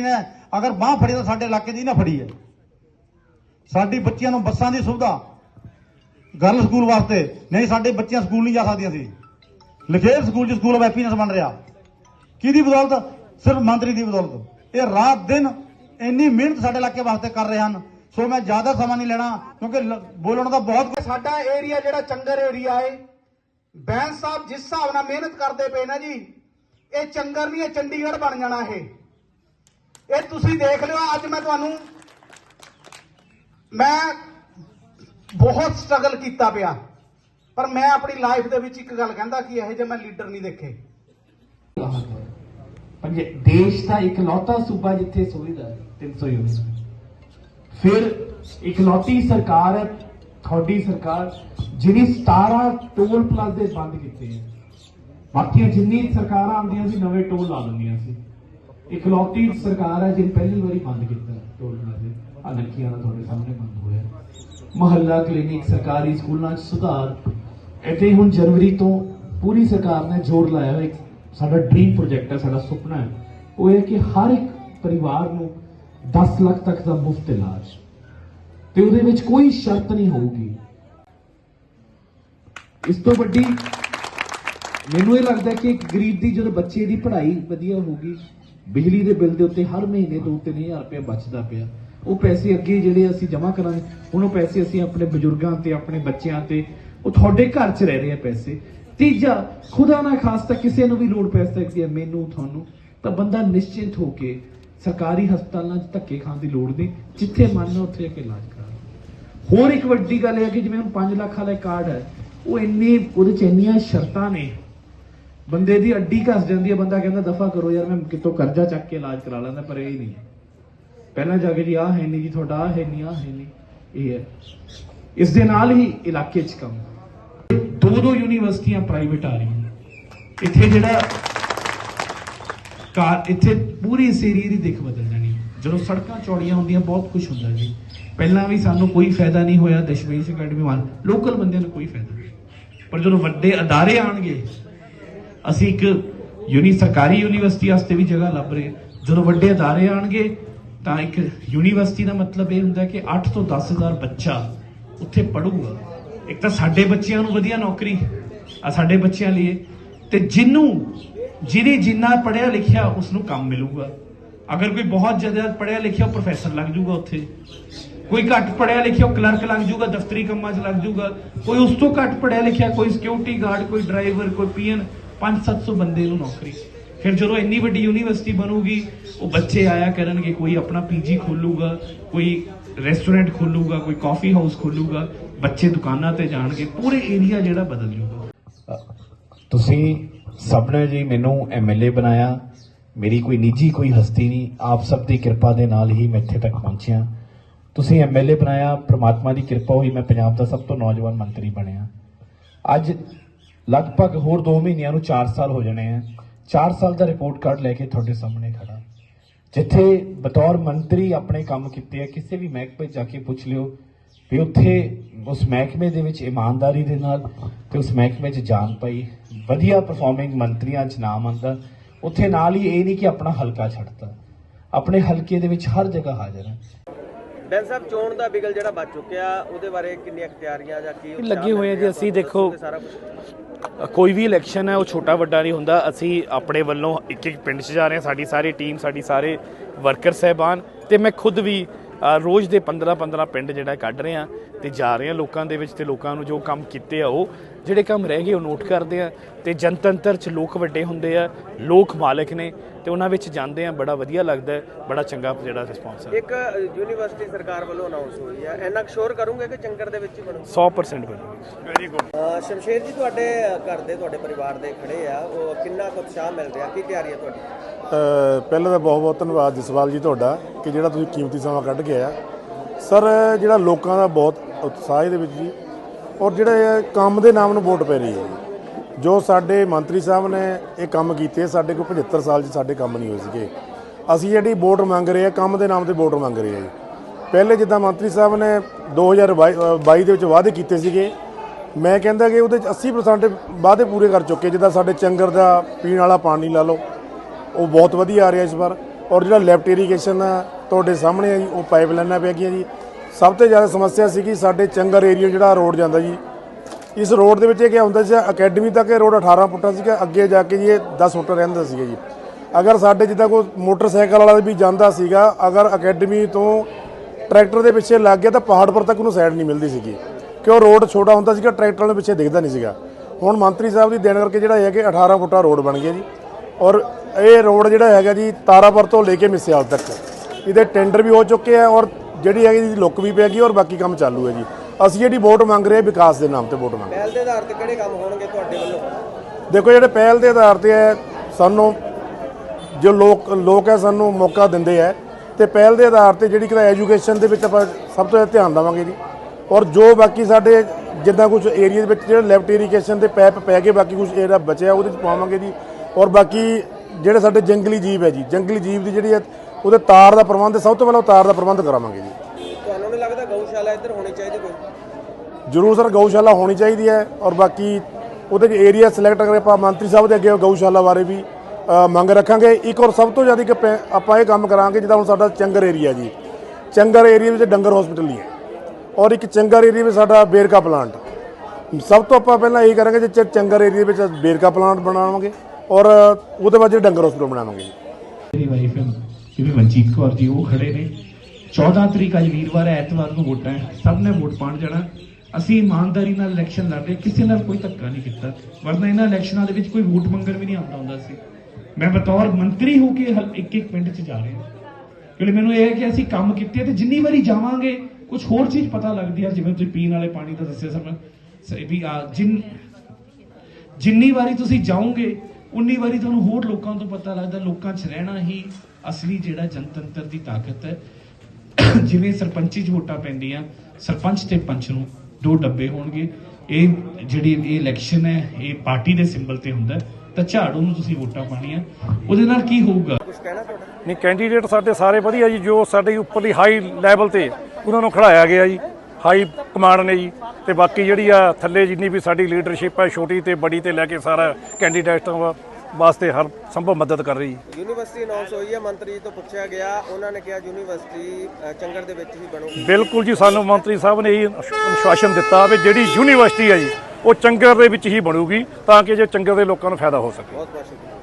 University ਨੇ ਅਗਰ ਬਾਹ ਫੜੀ ਤਾਂ ਸਾਡੇ ਇਲਾਕੇ ਦੀ ਨਾ ਫੜੀ ਹੈ। ਸਾਡੀ ਬੱਚਿਆਂ ਨੂੰ ਬੱਸਾਂ ਦੀ ਸੁਵਿਧਾ ਗਰਲ ਸਕੂਲ ਵਾਸਤੇ। ਨਹੀਂ, ਸਾਡੇ ਬੱਚੀਆਂ ਸਕੂਲ ਨਹੀਂ ਜਾ ਸਕਦੀਆਂ ਸੀ। ਲਖੇਰ ਸਕੂਲ 'ਚ ਸਕੂਲ ਆਫ ਹੈਪੀਨੈਸ ਬਣ ਰਿਹਾ। ਕਿਹਦੀ ਬਦੌਲਤ? ਸਿਰਫ ਮੰਤਰੀ ਦੀ ਬਦੌਲਤ। ਇਹ ਰਾਤ ਦਿਨ ਇੰਨੀ ਮਿਹਨਤ ਸਾਡੇ ਇਲਾਕੇ ਵਾਸਤੇ ਕਰ ਰਹੇ ਹਨ। ਸੋ ਮੈਂ ਜ਼ਿਆਦਾ ਸਮਾਂ ਨਹੀਂ ਲੈਣਾ, ਕਿਉਂਕਿ ਬੋਲਣ ਦਾ ਬਹੁਤ ਸਾਡਾ ਏਰੀਆ ਜਿਹੜਾ ਚੰਗਰ ਏਰੀਆ ਏ ਬੈਂਸ ਸਾਹਿਬ ਜਿਸ ਹਿਸਾਬ ਨਾਲ ਮਿਹਨਤ ਕਰਦੇ ਪਏ ਨਾ ਜੀ, ਇਹ ਚੰਗਰ ਨਹੀਂ, ਇਹ ਚੰਡੀਗੜ੍ਹ ਬਣ ਜਾਣਾ ਇਹ। ਇਹ ਤੁਸੀਂ ਦੇਖ ਲਿਓ, ਅੱਜ ਮੈਂ ਤੁਹਾਨੂੰ ਮੈਂ ਬਹੁਤ ਸਟਰਗਲ ਕੀਤਾ ਪਿਆ। ਪਰ ਮੈਂ ਆਪਣੀ ਲਾਈਫ ਦੇ ਵਿੱਚ ਇੱਕ ਗੱਲ ਕਹਿੰਦਾ ਕਿ ਇਹੋ ਜਿਹੇ ਮੈਂ ਲੀਡਰ ਨਹੀਂ ਦੇਖੇ। ਪੰਜ ਦੇਸ਼ ਦਾ ਇਕਲੌਤਾ ਸੂਬਾ ਜਿੱਥੇ ਸੁਵਿਧਾ ਹੈ 300 ਯੂਨਿਟ। ਫਿਰ ਇਕਲੌਤੀ ਸਰਕਾਰ ਹੈ, ਤੁਹਾਡੀ ਸਰਕਾਰ, ਜਿਹਨੇ 17 ਟੋਲ ਪਲਾਜ਼ੇ ਬੰਦ ਕੀਤੇ ਹੈ। ਬਾਕੀ ਜਿੰਨੀ ਸਰਕਾਰਾਂ ਆਉਂਦੀਆਂ ਸੀ, ਨਵੇਂ ਟੋਲ ਲਾ ਦਿੰਦੀਆਂ ਸੀ। ਇਕਲੌਤੀ ਸਰਕਾਰ ਹੈ ਜਿਹਨੇ ਪਹਿਲੀ ਵਾਰੀ ਬੰਦ ਕੀਤਾ ਟੋਲ ਪਲਾਜ਼ੇ ਆ ਨੱਕੀਆਂ ਤੁਹਾਡੇ ਸਾਹਮਣੇ ਬੰਦ ਹੋਇਆ ਮਹੱਲਾ ਕਲੀਨਿਕ ਸਰਕਾਰੀ ਸਕੂਲਾਂ 'ਚ ਸੁਧਾਰ। ਇੱਥੇ ਹੁਣ ਜਨਵਰੀ ਤੋਂ ਪੂਰੀ ਸਰਕਾਰ ਨੇ ਜ਼ੋਰ ਲਾਇਆ ਹੋਇਆ। ਸਾਡਾ ਡ੍ਰੀਮ ਪ੍ਰੋਜੈਕਟ ਹੈ, ਸਾਡਾ ਸੁਪਨਾ ਹੈ। ਉਹ ਇਹ ਕਿ ਹਰ ਇੱਕ ਪਰਿਵਾਰ ਨੂੰ 10 ਲੱਖ ਤੱਕ ਦਾ ਮੁਫਤ ਇਲਾਜ। ਤੇ ਉਹਦੇ ਵਿੱਚ ਕੋਈ ਸ਼ਰਤ ਨਹੀਂ ਹੋਊਗੀ। ਇਸ ਤੋਂ ਵੱਡੀ ਮੈਨੂੰ ਇਹ ਲੱਗਦਾ ਕਿ ਇੱਕ ਗਰੀਬ ਦੀ ਜਦੋਂ ਬੱਚੇ ਦੀ ਪੜ੍ਹਾਈ ਵਧੀਆ ਹੋਊਗੀ ਬਿਜਲੀ ਦੇ ਬਿੱਲ ਦੇ ਉੱਤੇ ਹਰ ਮਹੀਨੇ 2-3000 ਰੁਪਏ ਬਚਦਾ ਪਿਆ। ਉਹ ਪੈਸੇ ਅੱਗੇ ਜਿਹੜੇ ਅਸੀਂ ਜਮ੍ਹਾਂ ਕਰਾਂਗੇ, ਹੁਣ ਉਹ ਪੈਸੇ ਅਸੀਂ ਆਪਣੇ ਬਜ਼ੁਰਗਾਂ ਤੇ, ਆਪਣੇ ਬੱਚਿਆਂ ਤੇ, ਉਹ ਤੁਹਾਡੇ ਘਰ 'ਚ ਰਹਿ ਰਹੇ ਆ ਪੈਸੇ। ਤੀਜਾ, ਖੁਦਾ ਨਾ ਖਾਸਤਾ ਕਿਸੇ ਨੂੰ ਵੀ ਲੋੜ ਪੈ ਸਕਦੀ ਹੈ, ਮੈਨੂੰ, ਤੁਹਾਨੂੰ। ਤਾਂ ਬੰਦਾ ਨਿਸ਼ਚਿਤ ਹੋ ਕੇ ਸਰਕਾਰੀ ਹਸਪਤਾਲਾਂ 'ਚ ਧੱਕੇ ਖਾਣ ਦੀ ਲੋੜ ਨਹੀਂ, ਜਿੱਥੇ ਮਨ ਹੈ ਉੱਥੇ ਆ ਕੇ ਇਲਾਜ ਕਰਾ ਹੋਰ ਇੱਕ ਵੱਡੀ ਗੱਲ ਇਹ ਹੈ ਕਿ ਜਿਵੇਂ ਹੁਣ 5 ਲੱਖ ਵਾਲਾ ਕਾਰਡ ਹੈ, ਉਹ ਇੰਨੀ, ਉਹਦੇ 'ਚ ਇੰਨੀਆਂ ਸ਼ਰਤਾਂ ਨੇ ਬੰਦੇ ਦੀ ਅੱਡੀ ਘਸ ਜਾਂਦੀ ਹੈ, ਬੰਦਾ ਕਹਿੰਦਾ ਦਫਾ ਕਰੋ ਯਾਰ, ਮੈਂ ਕਿਤੋਂ ਕਰਜ਼ਾ ਚੱਕ ਕੇ ਇਲਾਜ ਕਰਾ ਲੈਂਦਾ, ਪਰ ਇਹ ਨਹੀਂ। ਪਹਿਲਾਂ ਜਾ ਕੇ ਜੀ, ਆਹ ਹੈ ਨਹੀਂ ਜੀ, ਤੁਹਾਡਾ ਆਹ ਹੈ ਨਹੀਂ, ਆਹ ਹੈ ਨਹੀਂ, ਇਹ ਹੈ। ਇਸ ਦੇ ਨਾਲ ਹੀ ਇਲਾਕੇ 'ਚ ਕੰਮ। ਦੋ ਦੋ ਯੂਨੀਵਰਸਿਟੀਆਂ ਪ੍ਰਾਈਵੇਟ ਆ ਰਹੀਆਂ ਇੱਥੇ ਜਿਹੜਾ ਕਾਰ, ਇੱਥੇ ਪੂਰੀ ਇਸ ਏਰੀਏ ਦੀ ਦਿੱਖ ਬਦਲ ਜਾਣੀ। ਜਦੋਂ ਸੜਕਾਂ ਚੌੜੀਆਂ ਹੁੰਦੀਆਂ, ਬਹੁਤ ਕੁਝ ਹੁੰਦਾ ਜੀ। ਪਹਿਲਾਂ ਵੀ ਸਾਨੂੰ ਕੋਈ ਫਾਇਦਾ ਨਹੀਂ ਹੋਇਆ, ਦਸ਼ਮੇਸ਼ ਅਕੈਡਮੀ ਵਾਲ ਲੋਕਲ ਬੰਦਿਆਂ ਨੂੰ ਕੋਈ ਫਾਇਦਾ ਨਹੀਂ। ਪਰ ਜਦੋਂ ਵੱਡੇ ਅਦਾਰੇ ਆਣਗੇ ਅਸੀਂ ਇੱਕ ਯੂਨੀ, ਸਰਕਾਰੀ ਯੂਨੀਵਰਸਿਟੀ ਵਾਸਤੇ ਵੀ ਜਗ੍ਹਾ ਲੱਭ ਰਹੇ ਜਦੋਂ ਵੱਡੇ ਅਦਾਰੇ ਆਣਗੇ, ਤਾਂ ਇੱਕ ਯੂਨੀਵਰਸਿਟੀ ਦਾ ਮਤਲਬ ਇਹ ਹੁੰਦਾ ਕਿ 8 ਤੋਂ 10000 ਬੱਚਾ ਉੱਥੇ ਪੜੂਗਾ ਇੱਕ ਤਾਂ ਸਾਡੇ ਬੱਚਿਆਂ ਨੂੰ ਵਧੀਆ ਨੌਕਰੀ, ਆ ਸਾਡੇ ਬੱਚਿਆਂ ਲਈ। ਤੇ ਜਿੰਨੂੰ, ਜਿਹਨੇ ਜਿੰਨਾ ਪੜਿਆ ਲਿਖਿਆ ਉਸ ਨੂੰ ਕੰਮ ਮਿਲੂਗਾ। ਅਗਰ ਕੋਈ ਬਹੁਤ ਜ਼ਿਆਦਾ ਪੜਿਆ ਲਿਖਿਆ, ਉਹ ਪ੍ਰੋਫੈਸਰ ਲੱਗ ਜਾਊਗਾ ਉੱਥੇ। ਕੋਈ ਘੱਟ ਪੜਿਆ ਲਿਖਿਆ, ਉਹ ਕਲਰਕ ਲੱਗ ਜਾਊਗਾ ਦਫ਼ਤਰੀ ਕੰਮਾਂ 'ਚ ਲੱਗ ਜਾਊਗਾ ਕੋਈ ਉਸ ਤੋਂ ਘੱਟ ਪੜਿਆ ਲਿਖਿਆ, ਕੋਈ ਸਿਕਿਉਰਿਟੀ ਗਾਰਡ ਕੋਈ ਡਰਾਈਵਰ ਕੋਈ ਪੀਐਨ 5-700 ਬੰਦੇ ਨੂੰ ਨੌਕਰੀ। ਫਿਰ ਜਦੋਂ ਇੰਨੀ ਵੱਡੀ ਯੂਨੀਵਰਸਿਟੀ ਬਣੂਗੀ, ਉਹ ਬੱਚੇ ਆਇਆ ਕਰਨਗੇ, ਕੋਈ ਆਪਣਾ ਪੀਜੀ ਖੋਲੂਗਾ, ਕੋਈ ਰੈਸਟੋਰੈਂਟ ਖੋਲੂਗਾ, ਕੋਈ ਕਾਫੀ ਹਾਊਸ ਖੋਲੂਗਾ, ਬੱਚੇ ਦੁਕਾਨਾਂ ਤੇ ਜਾਣਗੇ, ਪੂਰੇ ਏਰੀਆ ਜਿਹੜਾ ਬਦਲ ਜਾਊਗਾ ਤੁਸੀਂ ਸਭ ਨੇ ਜੀ ਮੈਨੂੰ ਐਮਐਲਏ ਬਣਾਇਆ। ਮੇਰੀ ਕੋਈ ਨਿੱਜੀ ਕੋਈ ਹਸਤੀ ਨਹੀਂ। ਆਪ ਸਭ ਦੀ ਕਿਰਪਾ ਦੇ ਨਾਲ ਹੀ ਮੈਂ ਇੱਥੇ ਤੱਕ ਪਹੁੰਚਿਆ। ਤੁਸੀਂ ਐਮਐਲਏ ਬਣਾਇਆ। ਪ੍ਰਮਾਤਮਾ ਦੀ ਕਿਰਪਾ ਹੋਈ ਮੈਂ ਪੰਜਾਬ ਦਾ ਸਭ ਤੋਂ ਨੌਜਵਾਨ ਮੰਤਰੀ ਬਣਿਆ। ਅੱਜ ਲਗਭਗ ਹੋਰ 2 ਮਹੀਨਿਆਂ ਨੂੰ 4 ਸਾਲ ਹੋ ਜਾਣੇ ਆ। 4 ਸਾਲ ਦਾ ਰਿਪੋਰਟ ਕਾਰਡ ਲੈ ਕੇ ਤੁਹਾਡੇ ਸਾਹਮਣੇ ਖੜਾ। ਜਿੱਥੇ ਬਤੌਰ ਮੰਤਰੀ ਆਪਣੇ ਕੰਮ ਕੀਤੇ ਆ, ਕਿਸੇ ਵੀ ਮਹਿਕਮੇ 'ਚ ਜਾ ਕੇ ਪੁੱਛ ਲਿਓ ਵੀ ਉੱਥੇ ਉਸ ਮਹਿਕਮੇ ਦੇ ਵਿੱਚ ਇਮਾਨਦਾਰੀ ਦੇ ਨਾਲ ਤੇ ਉਸ ਮਹਿਕਮੇ 'ਚ ਜਾਨ ਪਈ। ਵਧੀਆ ਪਰਫਾਰਮਿੰਗ ਮੰਤਰੀਆਂ 'ਚ ਨਾਮ ਆਂਦਾ ਉੱਥੇ ਨਾਲ ਹੀ ਇਹ ਨਹੀਂ ਕਿ ਆਪਣਾ ਹਲਕਾ ਛੱਡਤਾ। ਆਪਣੇ ਹਲਕੇ ਦੇ ਵਿੱਚ ਹਰ ਜਗ੍ਹਾ ਹਾਜ਼ਰ ਹੈ ਬੈਂਸ ਸਾਹਿਬ ਚੋਣ ਦਾ ਬਿਗਲ ਜਿਹੜਾ ਬਚ ਚੁੱਕਿਆ ਉਹਦੇ ਬਾਰੇ ਕਿੰਨੀਆਂ ਤਿਆਰੀਆਂ ਜਾਂ ਕੀ ਲੱਗੇ ਹੋਏ ਆ ਜੀ, ਅਸੀਂ ਦੇਖੋ- ਕੋਈ ਵੀ ਇਲੈਕਸ਼ਨ ਹੈ ਉਹ ਛੋਟਾ ਵੱਡਾ ਨਹੀਂ ਹੁੰਦਾ। ਅਸੀਂ ਆਪਣੇ ਵੱਲੋਂ ਇੱਕ ਇੱਕ ਪਿੰਡ 'ਚ ਜਾ ਰਹੇ ਹਾਂ ਸਾਡੀ ਸਾਰੀ ਟੀਮ ਸਾਡੀ ਸਾਰੇ ਵਰਕਰ ਸਹਿਬਾਨ ਤੇ ਮੈਂ ਖੁਦ ਵੀ ਰੋਜ਼ ਦੇ 15 15 ਪਿੰਡ ਜਿਹੜਾ ਕੱਢ ਰਹੇ ਹਾਂ ਤੇ ਜਾ ਰਹੇ ਹਾਂ ਲੋਕਾਂ ਦੇ ਵਿੱਚ ਤੇ ਲੋਕਾਂ ਨੂੰ ਜੋ ਕੰਮ ਕੀਤੇ ਆ ਉਹ। ਜਿਹੜੇ ਕੰਮ ਰਹਿ ਗਏ ਉਹ ਨੋਟ ਕਰਦੇ ਆ ਤੇ ਜਨਤੰਤਰ 'ਚ ਲੋਕ ਵੱਡੇ ਹੁੰਦੇ ਆ ਲੋਕ ਮਾਲਕ ਨੇ ਤੇ ਉਹਨਾਂ ਵਿੱਚ ਜਾਂਦੇ ਆ ਬੜਾ ਵਧੀਆ ਲੱਗਦਾ ਹੈ ਬੜਾ ਚੰਗਾ ਜਿਹੜਾ ਰਿਸਪੌਂਸ ਹੈ ਇੱਕ ਯੂਨੀਵਰਸਿਟੀ ਸਰਕਾਰ ਵੱਲੋਂ ਅਨਾਉਂਸ ਹੋਈ ਹੈ ਇੰਨਾ ਸ਼ੋਰ ਕਰੂੰਗੇ ਕਿ ਚੰਗਰ ਦੇ ਵਿੱਚ ਹੀ ਬਣੂ 100% ਬਣੂਗੀ। ਸ਼ਮਸ਼ੇਰ ਜੀ ਤੁਹਾਡੇ ਘਰ ਦੇ ਤੁਹਾਡੇ ਪਰਿਵਾਰ ਦੇ ਖੜੇ ਆ। ਉਹ ਕਿੰਨਾ ਕੁ ਉਤਸ਼ਾਹ ਮਿਲ ਰਿਹਾ? ਕੀ ਤਿਆਰੀ ਹੈ ਤੁਹਾਡੀ? ਪਹਿਲਾਂ ਤਾਂ ਬਹੁਤ ਬਹੁਤ ਧੰਨਵਾਦ ਜਸਵਾਲ ਜੀ ਤੁਹਾਡਾ ਕਿ ਜਿਹੜਾ ਤੁਸੀਂ ਕੀਮਤੀ ਸਮਾਂ ਕੱਢ ਕੇ ਆਇਆ। ਸਰ ਜਿਹੜਾ ਲੋਕਾਂ ਦਾ ਬਹੁਤ ਉਤਸ਼ਾਹ ਇਹਦੇ ਵਿੱਚ ਜੀ। ਔਰ ਜਿਹੜਾ ਇਹ ਕੰਮ ਦੇ ਨਾਮ ਨੂੰ ਵੋਟ ਪੈ ਰਹੀ ਹੈ ਜੀ। ਜੋ ਸਾਡੇ ਮੰਤਰੀ ਸਾਹਿਬ ਨੇ ਇਹ ਕੰਮ ਕੀਤੇ, ਸਾਡੇ ਕੋਲ 75 ਸਾਲ 'ਚ ਸਾਡੇ ਕੰਮ ਨਹੀਂ ਹੋਏ ਸੀਗੇ। ਅਸੀਂ ਜਿਹੜੀ ਵੋਟ ਮੰਗ ਰਹੇ ਆ ਕੰਮ ਦੇ ਨਾਮ ਤੇ ਵੋਟ ਮੰਗ ਰਹੇ ਆ ਜੀ। ਪਹਿਲੇ ਜਿੱਦਾਂ ਮੰਤਰੀ ਸਾਹਿਬ ਨੇ 2022 ਦੇ ਵਿੱਚ ਵਾਅਦੇ ਕੀਤੇ ਸੀਗੇ, ਮੈਂ ਕਹਿੰਦਾ ਕਿ ਉਹਦੇ 'ਚ 80% ਵਾਅਦੇ ਪੂਰੇ ਕਰ ਚੁੱਕੇ, ਜਿੱਦਾਂ ਸਾਡੇ ਚੰਗਰ ਦਾ ਪੀਣ ਵਾਲਾ ਪਾਣੀ ਲਾ ਲਓ, ਉਹ ਬਹੁਤ ਵਧੀਆ ਆ ਰਿਹਾ ਇਸ ਵਾਰ। ਔਰ ਜਿਹੜਾ ਲੈਫਟ ਇਰੀਗੇਸ਼ਨ ਤੁਹਾਡੇ ਸਾਹਮਣੇ ਆ ਜੀ, ਉਹ ਪਾਈਪਲਾਈਨਾਂ ਪੈ ਗਈਆਂ ਜੀ। ਸਭ ਤੋਂ ਜ਼ਿਆਦਾ ਸਮੱਸਿਆ ਸੀਗੀ ਸਾਡੇ ਚੰਗਰ ਏਰੀਆ ਜਿਹੜਾ ਰੋਡ ਜਾਂਦਾ ਜੀ। ਇਸ ਰੋਡ ਦੇ ਵਿੱਚ ਇਹ ਕੀ ਹੁੰਦਾ ਸੀ ਅਕੈਡਮੀ ਤੱਕ ਇਹ ਰੋਡ 18 ਫੁੱਟਾਂ ਸੀਗਾ, ਅੱਗੇ ਜਾ ਕੇ ਜੀ ਇਹ 10 ਫੁੱਟ ਰਹਿੰਦਾ ਸੀਗਾ ਜੀ। ਅਗਰ ਸਾਡੇ ਜਿੱਦਾਂ ਕੋਈ ਮੋਟਰਸਾਈਕਲ ਵਾਲਾ ਵੀ ਜਾਂਦਾ ਸੀਗਾ, ਅਗਰ ਅਕੈਡਮੀ ਤੋਂ ਟਰੈਕਟਰ ਦੇ ਪਿੱਛੇ ਲੱਗ ਗਿਆ ਤਾਂ ਪਹਾੜ ਪਰ ਤੱਕ ਉਹਨੂੰ ਸਾਈਡ ਨਹੀਂ ਮਿਲਦੀ ਸੀਗੀ। ਕਿਉਂ ਰੋਡ ਛੋਟਾ ਹੁੰਦਾ ਸੀਗਾ, ਟਰੈਕਟਰ ਵਾਲੇ ਪਿੱਛੇ ਦਿਖਦਾ ਨਹੀਂ ਸੀਗਾ। ਹੁਣ ਮੰਤਰੀ ਸਾਹਿਬ ਦੀ ਦੇਣ ਕਰਕੇ ਜਿਹੜਾ ਹੈ ਕਿ 18 ਫੁੱਟਾ ਰੋਡ ਬਣ ਗਿਆ ਜੀ। ਔਰ ਇਹ ਰੋਡ ਜਿਹੜਾ ਹੈਗਾ ਜੀ, ਤਾਰਾਪੁਰ ਤੋਂ ਲੈ ਕੇ ਮਿਸਿਆਲ ਤੱਕ। ਇਹਦੇ ਟੈਂਡਰ ਵੀ ਹੋ ਚੁੱਕੇ ਆ ਔਰ ਜਿਹੜੀ ਹੈਗੀ ਜੀ ਲੁੱਕ ਵੀ ਪੈ ਗਈ ਔਰ ਬਾਕੀ ਕੰਮ ਚਾਲੂ ਹੈ ਜੀ। ਅਸੀਂ ਜਿਹੜੀ ਵੋਟ ਮੰਗ ਰਹੇ ਵਿਕਾਸ ਦੇ ਨਾਮ ਤੇ ਵੋਟ ਮੰਗ ਰਹੇ ਪਹਿਲ ਦੇ ਆਧਾਰ ਤੇ ਕਿਹੜੇ ਕੰਮ ਹੋਣਗੇ ਤੁਹਾਡੇ ਵੱਲੋਂ। ਦੇਖੋ ਜਿਹੜੇ ਪਹਿਲ ਦੇ ਆਧਾਰ ਤੇ ਹੈ ਸਾਨੂੰ ਜੋ ਲੋਕ ਲੋਕ ਹੈ ਸਾਨੂੰ ਮੌਕਾ ਦਿੰਦੇ ਹੈ। ਤੇ ਪਹਿਲ ਦੇ ਆਧਾਰ ਤੇ ਜਿਹੜੀ ਕਿ ਐਜੂਕੇਸ਼ਨ ਦੇ ਵਿੱਚ ਆਪਾਂ ਸਭ ਤੋਂ ਜ਼ਿਆਦਾ ਧਿਆਨ ਦੇਵਾਂਗੇ ਜੀ। ਔਰ ਜੋ ਬਾਕੀ ਸਾਡੇ ਜਿੱਦਾਂ ਕੁਝ ਏਰੀਆ ਦੇ ਵਿੱਚ ਜਿਹੜੇ ਲੈਫਟ ਇਰੀਗੇਸ਼ਨ ਦੇ ਪੈਪ ਪੈ ਕੇ ਬਾਕੀ ਕੁਝ ਏਰੀਆ ਬਚਿਆ ਉਹਦੇ ਚ ਪਾਵਾਂਗੇ ਜੀ। ਔਰ ਬਾਕੀ ਜਿਹੜੇ ਸਾਡੇ ਜੰਗਲੀ ਜੀਵ ਹੈ ਜੀ ਜੰਗਲੀ ਜੀਵ ਦੀ ਜਿਹੜੀ ਹੈ ਉਹਦੇ ਤਾਰ ਦਾ ਪ੍ਰਬੰਧ ਸਭ ਤੋਂ ਪਹਿਲਾਂ ਉਹ ਤਾਰ ਦਾ ਪ੍ਰਬੰਧ ਕਰਾਵਾਂਗੇ ਜੀ। ਤੁਹਾਨੂੰ ਨਹੀਂ ਲੱਗਦਾ ਗਊਸ਼ਾਲਾ ਇੱਧਰ ਹੋਣੀ ਚਾਹੀਦੀ ਕੋਈ? ਜ਼ਰੂਰ ਸਰ ਗਊਸ਼ਾਲਾ ਹੋਣੀ ਚਾਹੀਦੀ ਹੈ ਔਰ ਬਾਕੀ ਉਹਦੇ ਚ ਏਰੀਆ ਸਿਲੈਕਟ ਕਰਕੇ ਆਪਾਂ ਮੰਤਰੀ ਸਾਹਿਬ ਦੇ ਅੱਗੇ ਗਊਸ਼ਾਲਾ ਬਾਰੇ ਵੀ ਮੰਗ ਰੱਖਾਂਗੇ। ਇੱਕ ਔਰ ਸਭ ਤੋਂ ਜ਼ਿਆਦਾ ਕਿ ਆਪਾਂ ਇਹ ਕੰਮ ਕਰਾਂਗੇ ਜਿੱਦਾਂ ਹੁਣ ਸਾਡਾ ਚੰਗਰ ਏਰੀਆ ਜੀ। ਚੰਗਰ ਏਰੀਆ ਵਿੱਚ ਡੰਗਰ ਹਸਪੀਟਲ ਨਹੀਂ ਹੈ। ਔਰ ਇੱਕ ਚੰਗਰ ਏਰੀਆ ਵਿੱਚ ਸਾਡਾ ਬੇਰਕਾ ਪਲਾਂਟ ਸਭ ਤੋਂ ਆਪਾਂ ਪਹਿਲਾਂ ਇਹ ਕਰਾਂਗੇ ਜੇ ਚੰਗਰ ਏਰੀਆ ਵਿੱਚ ਬੇਰਕਾ ਪਲਾਂਟ ਬਣਾਵਾਂਗੇ ਔਰ ਉਹਦੇ ਬਾਅਦ ਜਿਹੜੇ ਡੰਗਰ ਹਸਪੀਟਲ ਬਣਾਵਾਂਗੇ ਜੀ। ਮੇਰੀ ਵਾਈਫ ਹੈ। ਜਿਵੇਂ ਮਨਜੀਤ ਕੌਰ ਜੀ, ਉਹ ਖੜੇ ਨੇ। 14 ਤਰੀਕ ਅੱਜ ਵੀਰਵਾਰ ਹੈ, ਐਤਵਾਰ ਨੂੰ ਵੋਟਾਂ ਹੈ। ਸਭ ਨੇ ਵੋਟ ਪਾਣ ਜਾਣਾ। ਅਸੀਂ ਇਮਾਨਦਾਰੀ ਨਾਲ ਇਲੈਕਸ਼ਨ ਲੜ ਰਹੇ, ਕਿਸੇ ਨਾਲ ਕੋਈ ਧੱਕਾ ਨਹੀਂ ਕੀਤਾ। ਵਰਨਾ ਇਹਨਾਂ ਇਲੈਕਸ਼ਨਾਂ ਦੇ ਵਿੱਚ ਕੋਈ ਵੋਟ ਮੰਗਣ ਵੀ ਨਹੀਂ ਆਉਂਦਾ ਹੁੰਦਾ ਸੀ। ਮੈਂ ਬਤੌਰ ਮੰਤਰੀ ਹੋ ਕੇ ਇੱਕ ਇੱਕ ਪਿੰਡ 'ਚ ਜਾ ਰਿਹਾ। ਕਿਉਂਕਿ ਮੈਨੂੰ ਇਹ ਹੈ ਕਿ ਅਸੀਂ ਕੰਮ ਕੀਤੇ ਤੇ ਜਿੰਨੀ ਵਾਰੀ ਜਾਵਾਂਗੇ ਕੁਝ ਹੋਰ ਚੀਜ਼ ਪਤਾ ਲੱਗਦੀ ਹੈ ਜਿਵੇਂ ਤੁਸੀਂ ਪੀਣ ਵਾਲੇ ਪਾਣੀ ਦਾ ਦੱਸਿਆ ਸਰ ਵੀ ਆ, ਜਿੰਨ ਜਿੰਨੀ ਵਾਰੀ ਤੁਸੀਂ ਜਾਓਗੇ ਉਨੀ ਵਾਰੀ ਤੁਹਾਨੂੰ ਹੋਰ ਲੋਕਾਂ ਤੋਂ ਪਤਾ ਲੱਗਦਾ, ਲੋਕਾਂ 'ਚ ਰਹਿਣਾ ਹੀ ਅਸਲੀ ਜਿਹੜਾ ਜਨਤੰਤਰ ਦੀ ਤਾਕਤ ਹੈ। ਜਿਵੇਂ ਸਰਪੰਚੀ 'ਚ ਵੋਟਾਂ ਪੈਂਦੀਆਂ, ਸਰਪੰਚ ਤੇ ਪੰਚ ਨੂੰ ਦੋ ਡੱਬੇ ਹੋਣਗੇ। ਇਹ ਜਿਹੜੀ ਇਹ ਇਲੈਕਸ਼ਨ ਹੈ, ਇਹ ਪਾਰਟੀ ਦੇ ਸਿੰਬਲ ਤੇ ਹੁੰਦਾ ਤਾਂ ਝਾੜੂ ਨੂੰ ਤੁਸੀਂ ਵੋਟਾਂ ਪਾਣੀਆਂ ਉਹਦੇ ਨਾਲ ਕੀ ਹੋਊਗਾ? ਨਹੀਂ ਕੈਂਡੀਡੇਟ ਸਾਡੇ ਸਾਰੇ ਵਧੀਆ ਜੀ, ਜੋ ਸਾਡੀ ਉੱਪਰਲੀ ਹਾਈ ਲੈਵਲ ਤੇ ਉਹਨਾਂ ਨੂੰ ਖੜਾਇਆ ਗਿਆ ਜੀ ਹਾਈ ਕਮਾਂਡ ਨੇ ਜੀ। ਤੇ ਬਾਕੀ ਜਿਹੜੀ ਆ ਥੱਲੇ ਜਿੰਨੀ ਵੀ ਸਾਡੀ ਲੀਡਰਸ਼ਿਪ ਹੈ ਛੋਟੀ ਤੇ ਬੜੀ ਤੇ ਲੈ ਕੇ ਸਾਰਾ ਕੈਂਡੀਡੇਟਾਂ ਵਾਸਤੇ ਹਰ ਸੰਭਵ ਮਦਦ ਕਰ ਰਹੀ। ਯੂਨੀਵਰਸਿਟੀ ਅਨਾਉਂਸ ਹੋਈ ਹੈ ਮੰਤਰੀ ਤੋਂ ਪੁੱਛਿਆ ਗਿਆ ਉਹਨਾਂ ਨੇ ਕਿਹਾ ਯੂਨੀਵਰਸਿਟੀ ਅ, ਚੰਗਰ ਦੇ ਵਿੱਚ ਹੀ ਬਣੂਗੀ। ਬਿਲਕੁਲ ਜੀ ਸਾਨੂੰ ਮੰਤਰੀ ਸਾਹਿਬ ਨੇ ਇਹ ਅਨੁਸ਼ਾਸਨ ਦਿੱਤਾ ਵੀ ਜਿਹੜੀ ਯੂਨੀਵਰਸਿਟੀ ਹੈ ਜੀ ਉਹ ਚੰਗਰ ਦੇ ਵਿੱਚ ਹੀ ਬਣੂਗੀ ਤਾਂ ਕਿ ਜੇ ਚੰਗਰ ਦੇ ਲੋਕਾਂ ਨੂੰ ਫਾਇਦਾ ਹੋ ਸਕੇ। ਬਹੁਤ ਬਹੁਤ ਸ਼ੁਕਰੀਆ।